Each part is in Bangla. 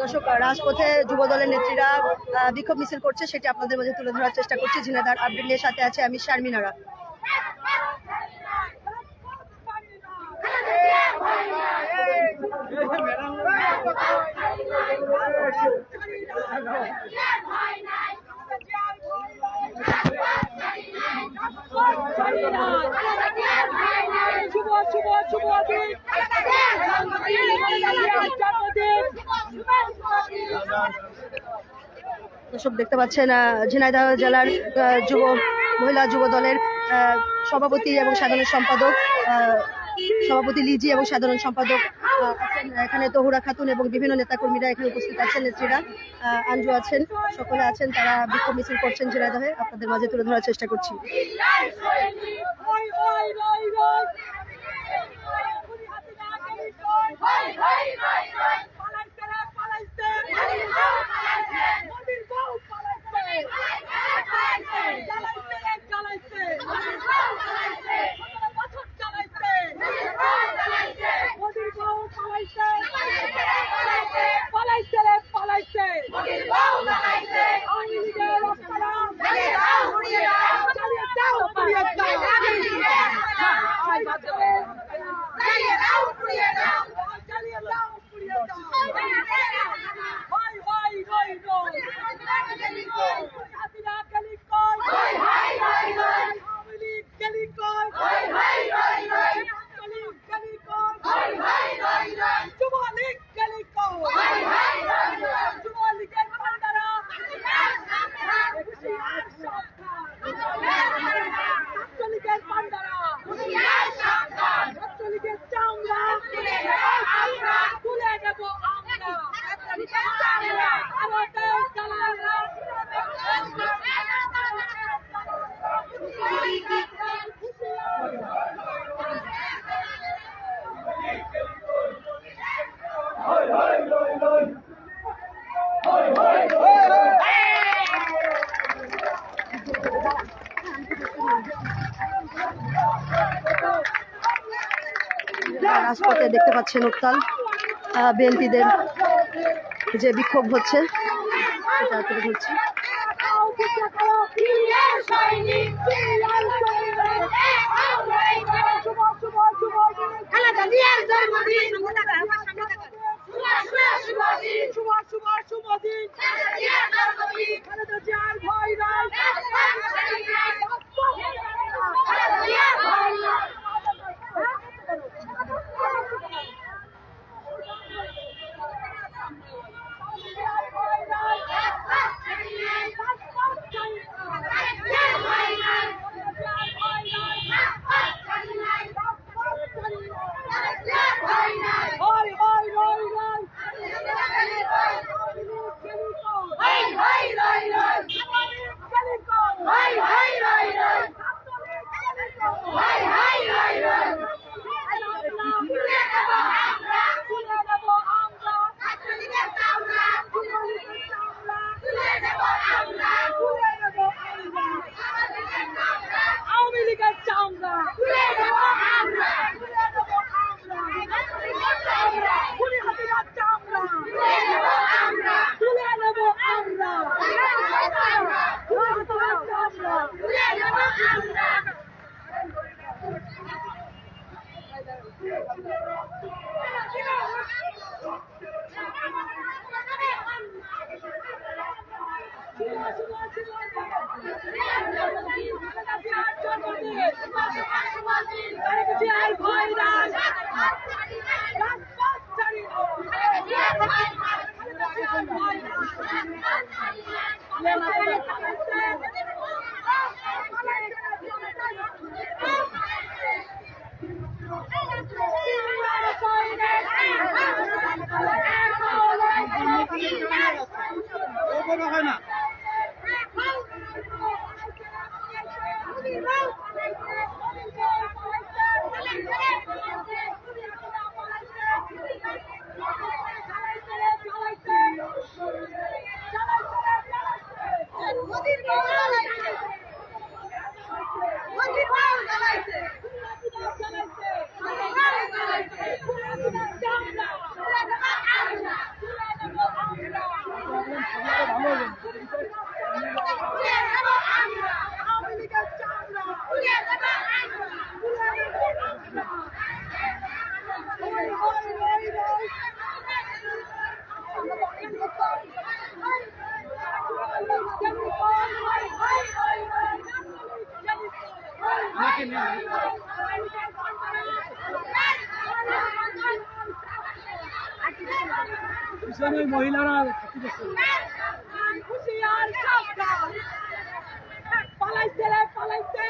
দর্শক রাজপথে যুব দলের নেত্রীরা বিক্ষোভ মিছিল করছে, সেটি আপনাদের মাঝে তুলে ধরার চেষ্টা করছি। ঝিনাদার আপডেট নিয়ে সাথে আছে আমি শারমিনারা। দর্শক দেখতে পাচ্ছেন ঝিনাইদহ জেলার যুব, মহিলা যুব দলের সভাপতি এবং সাধারণ সম্পাদক সভাপতি লিজি এবং সাধারণ সম্পাদক এখানে তহুরা খাতুন এবং বিভিন্ন নেতাকর্মীরা এখানে উপস্থিত আছেন, নেত্রীরা আঞ্জু আছেন, সকলে আছেন, তারা বিক্ষোভ মিছিল করছেন ঝিনাইদহে। আপনাদের মাঝে তুলে ধরার চেষ্টা করছি। রাজপথে দেখতে পাচ্ছেন উত্তাল বিএনপিদের যে বিক্ষোভ হচ্ছে সেটা তুলে জিয়ার ভয় পিছনে মহিলারা পালাইছে পালাইছে।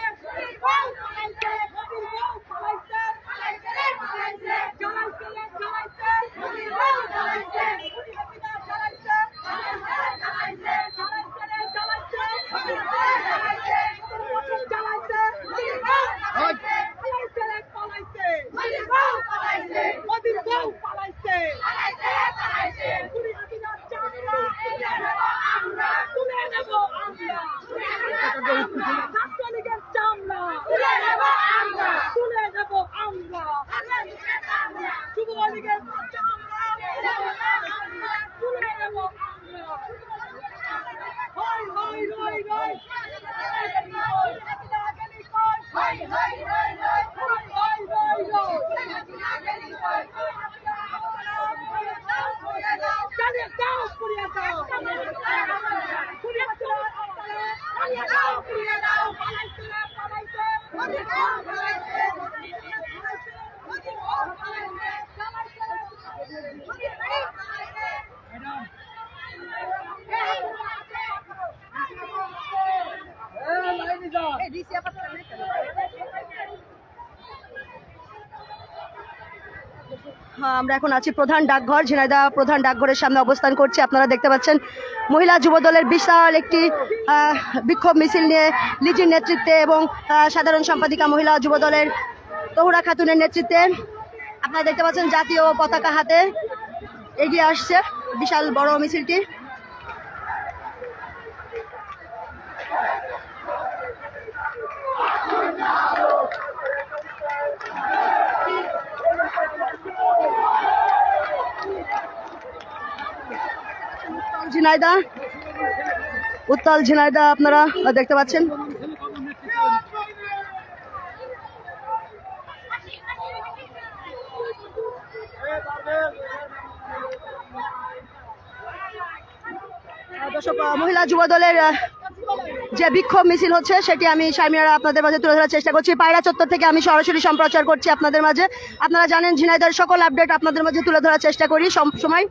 আমরা এখন আছি প্রধান ডাকঘর ঝিনাইদা প্রধান ডাকঘরের সামনে অবস্থান করছি। আপনারা দেখতে পাচ্ছেন, মহিলা যুব দলের বিশাল একটি বিক্ষোভ মিছিল নিয়ে লিজির নেতৃত্বে এবং সাধারণ সম্পাদিকা মহিলা যুব দলের তহুরা খাতুনের নেতৃত্বে আপনারা দেখতে পাচ্ছেন জাতীয় পতাকা হাতে এগিয়ে আসছে বিশাল বড় মিছিলটি। ঝিনাইদা। উত্তল ঝিনাইদা আপনারা দেখতে পাচ্ছেন। দর্শক মহিলা যুব দলের যে বিক্ষোভ মিছিল হচ্ছে, সেটি আমি শারমিয়ারা আপনাদের মাঝে তুলে ধরার চেষ্টা করছি। পায়রা চত্বর থেকে আমি সরাসরি সম্প্রচার করছি আপনাদের মাঝে। আপনারা জানেন ঝিনাইদার সকল আপডেট আপনাদের মাঝে তুলে ধরার চেষ্টা করি সব সময়।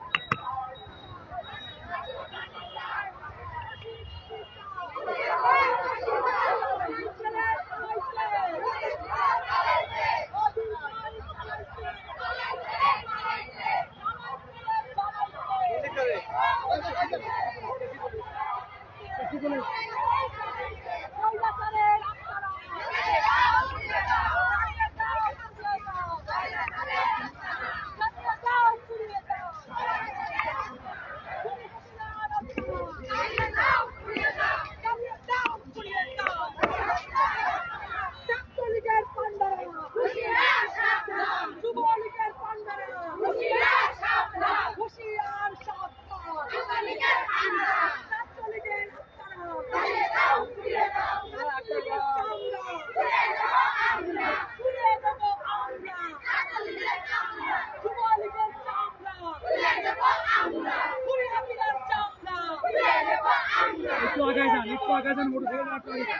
মোটরসাইকেল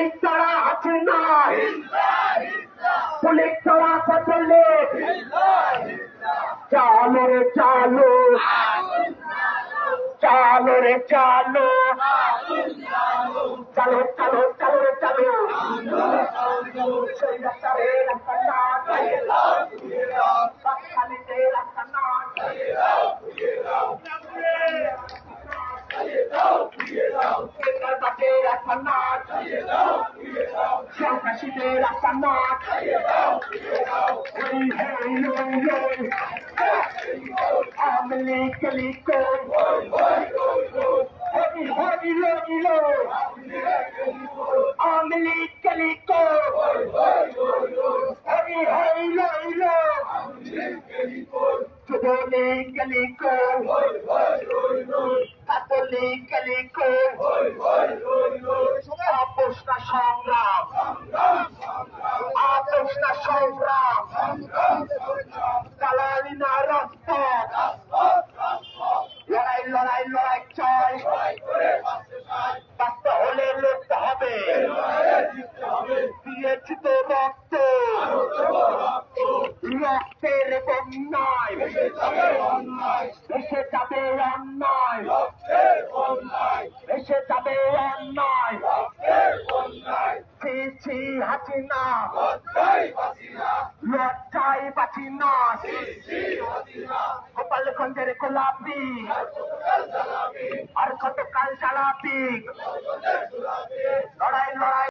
পুলিশ তারা আছে না পুলিশ তারা পছলে চালো রে চালো। চালো রে চালো। কান্না সন্ত্রাসীদের কান্না Hey, hey, yo, yo. I'm a leaky, leaky. Hey, hey, yo, yo. I'm a leaky, leaky. Hey, hey, yo, yo. Catholic, leaky. আপোষ না সংগ্রাম আপোষ না সংগ্রাম দালালি না রাজপথ রক্তের বন্যায়। এসে যাবে অন্যায়। এসে যাবে অন্যায়। ছি ছি হাসিনা। লজ্জায় বাঁচি না। গোপালগঞ্জের গোলাপি। আর কত কাল চালাপি লড়াই লড়াই।